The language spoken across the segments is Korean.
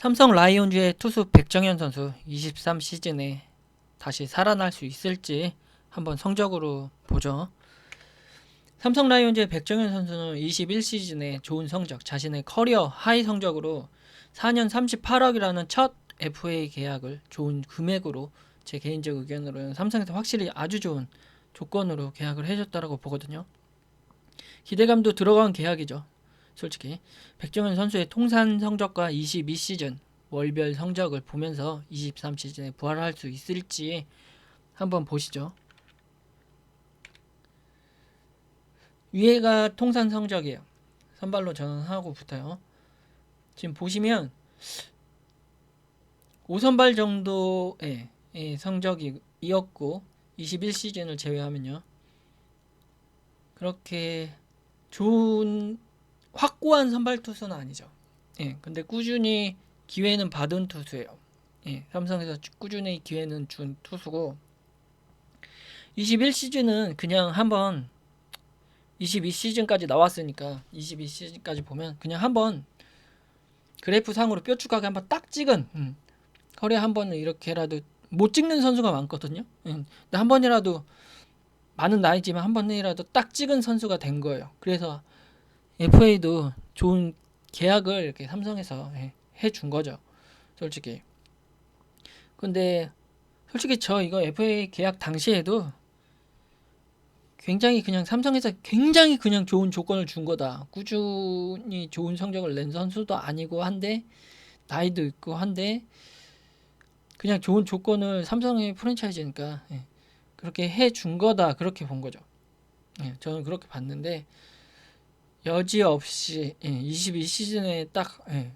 삼성 라이온즈의 투수 백정현 선수 23 시즌에 다시 살아날 수 있을지 한번 성적으로 보죠. 삼성 라이온즈의 백정현 선수는 21 시즌에 좋은 성적, 자신의 커리어 하이 성적으로 4년 38억이라는 첫 FA 계약을 좋은 금액으로 제 개인적 의견으로는 삼성에서 확실히 아주 좋은 조건으로 계약을 해줬다라고 보거든요. 기대감도 들어간 계약이죠. 솔직히 백정현 선수의 통산 성적과 22 시즌 월별 성적을 보면서 23 시즌에 부활할 수 있을지 한번 보시죠. 위에가 통산 성적이에요. 선발로 전환하고 붙어요. 지금 보시면 5선발 정도의 예, 성적이었고 21 시즌을 제외하면요. 그렇게 좋은 확고한 선발 투수는 아니죠. 예, 근데 꾸준히 기회는 받은 투수예요. 예, 삼성에서 꾸준히 기회는 준 투수고 21 시즌은 그냥 한번 22 시즌까지 나왔으니까 22 시즌까지 보면 그냥 한번 그래프 상으로 뾰족하게 한번 딱 찍은 음, 허리 한 번은 이렇게라도 못 찍는 선수가 많거든요. 음, 근데 한 번이라도 많은 나이지만 한 번이라도 딱 찍은 선수가 된 거예요. 그래서 FA도 좋은 계약을 이렇게 삼성에서 해 준 거죠. 솔직히. 근데 솔직히 저 이거 FA 계약 당시에도 굉장히 그냥 삼성에서 굉장히 그냥 좋은 조건을 준 거다. 꾸준히 좋은 성적을 낸 선수도 아니고 한데 나이도 있고 한데 그냥 좋은 조건을 삼성의 프랜차이즈니까 예, 그렇게 해 준 거다. 그렇게 본 거죠. 예, 저는 그렇게 봤는데 여지없이 예, 22 시즌에 딱 예,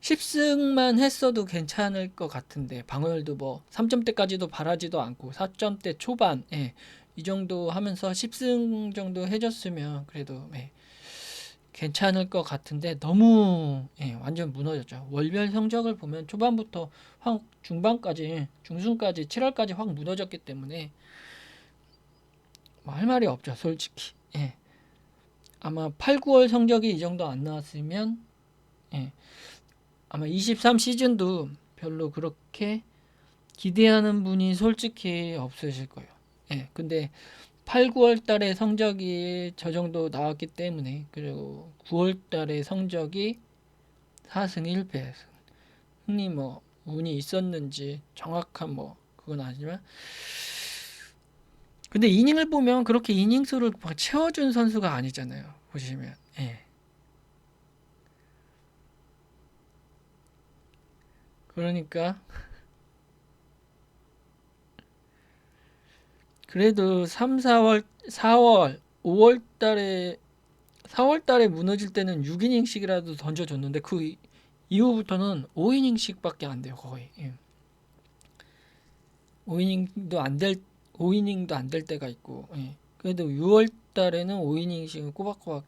10승만 했어도 괜찮을 것 같은데 방어율도 뭐 3점대까지도 바라지도 않고 4점대 초반 예, 이 정도 하면서 10승 정도 해줬으면 그래도 예, 괜찮을 것 같은데 너무 예, 완전 무너졌죠. 월별 성적을 보면 초반부터 확 중반까지 중순까지 7월까지 확 무너졌기 때문에 뭐 할 말이 없죠. 솔직히 예. 아마 8, 9월 성적이 이 정도 안 나왔으면 예. 아마 23 시즌도 별로 그렇게 기대하는 분이 솔직히 없으실 거예요. 예. 근데 8, 9월 달에 성적이 저 정도 나왔기 때문에 그리고 9월 달에 성적이 4승 1패 흥이 뭐 운이 있었는지 정확한 뭐 그건 아니지만 근데 이닝을 보면 그렇게 이닝 수를 막 채워준 선수가 아니잖아요. 보시면 예. 그러니까 그래도 3, 4월, 4월, 5월 달에 4월 달에 무너질 때는 6이닝씩이라도 던져줬는데 그 이- 이후부터는 5이닝씩밖에 안 돼요, 거의. 예. 5이닝도 안 될, 5이닝도 안 될 때가 있고, 예. 그래도 6월 달에는 5이닝씩은 꼬박꼬박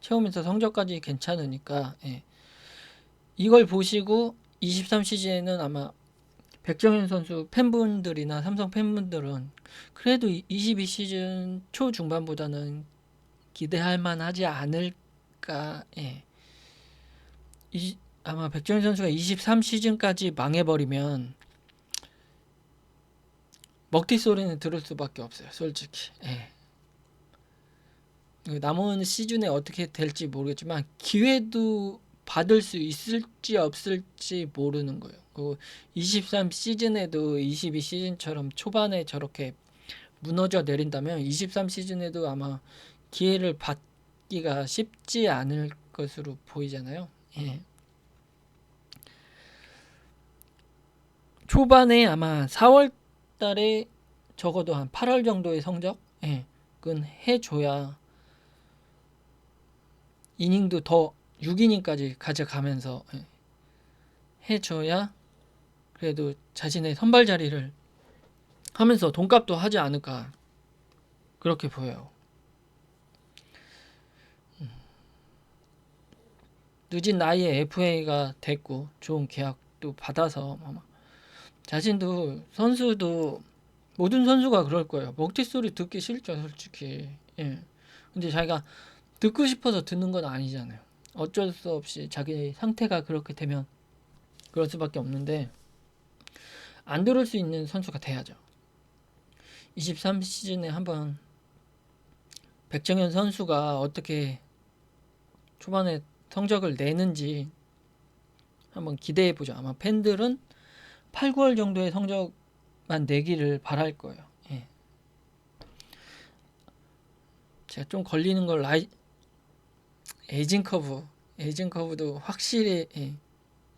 채우면서 성적까지 괜찮으니까, 예. 이걸 보시고 23 시즌에는 아마 백정현 선수 팬분들이나 삼성 팬분들은 그래도 22 시즌 초 중반보다는 기대할 만하지 않을까. 예. 이, 아마 백정현 선수가 23 시즌까지 망해버리면 먹튀 소리는 들을 수밖에 없어요. 솔직히. 예. 그 남은 시즌에 어떻게 될지 모르겠지만 기회도 받을 수 있을지 없을지 모르는 거예요. 그23 시즌에도 22 시즌처럼 초반에 저렇게 무너져 내린다면 23 시즌에도 아마 기회를 받기가 쉽지 않을 것으로 보이잖아요. 예. 초반에 아마 4월 달에 적어도 한 8월 정도의 성적 예. 해줘야 이닝도 더 6이닝까지 가져가면서 예. 해줘야 그래도 자신의 선발 자리를 하면서 돈값도 하지 않을까 그렇게 보여요. 음. 늦은 나이에 FA가 됐고 좋은 계약도 받아서 아마 자신도 선수도 모든 선수가 그럴 거예요. 먹튀 소리 듣기 싫죠, 솔직히. 예. 근데 자기가 듣고 싶어서 듣는 건 아니잖아요. 어쩔 수 없이 자기 상태가 그렇게 되면 그럴 수밖에 없는데 안 들을 수 있는 선수가 돼야죠. 23 시즌에 한번 백정현 선수가 어떻게 초반에 성적을 내는지 한번 기대해 보죠. 아마 팬들은 8, 9월 정도의 성적만 내기를 바랄 거예요. 예. 제가 좀 걸리는 걸 라이 에이징 커브, 에이징 커브도 확실히 예,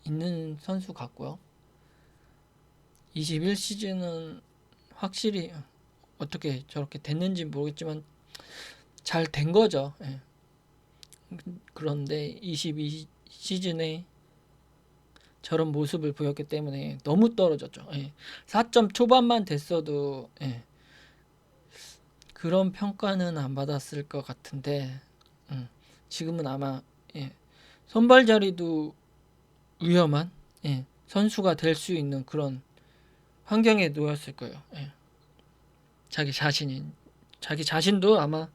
있는 선수 같고요. 21 시즌은 확실히 어떻게 저렇게 됐는지 모르겠지만 잘 된 거죠. 예. 그런데 22 시즌에 저런 모습을 보였기 때문에 너무 떨어졌죠. 예. 4점 초반만 됐어도 예. 그런 평가는 안 받았을 것 같은데 음, 지금은 아마 예. 선발 자리도 위험한 예. 선수가 될 수 있는 그런 환경에 놓였을 거예요. 예. 자기 자신이 자기 자신도 아마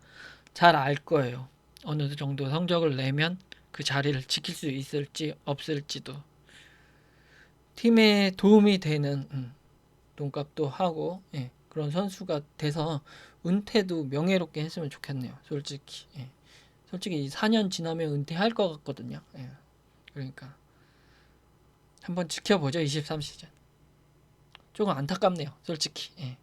잘 알 거예요. 어느 정도 성적을 내면 그 자리를 지킬 수 있을지 없을지도 팀에 도움이 되는 음, 돈값도 하고 예, 그런 선수가 돼서 은퇴도 명예롭게 했으면 좋겠네요. 솔직히 예. 솔직히 이 4년 지나면 은퇴할 것 같거든요. 예. 그러니까 한번 지켜보죠 23 시즌. 조금 안타깝네요. 솔직히. 예.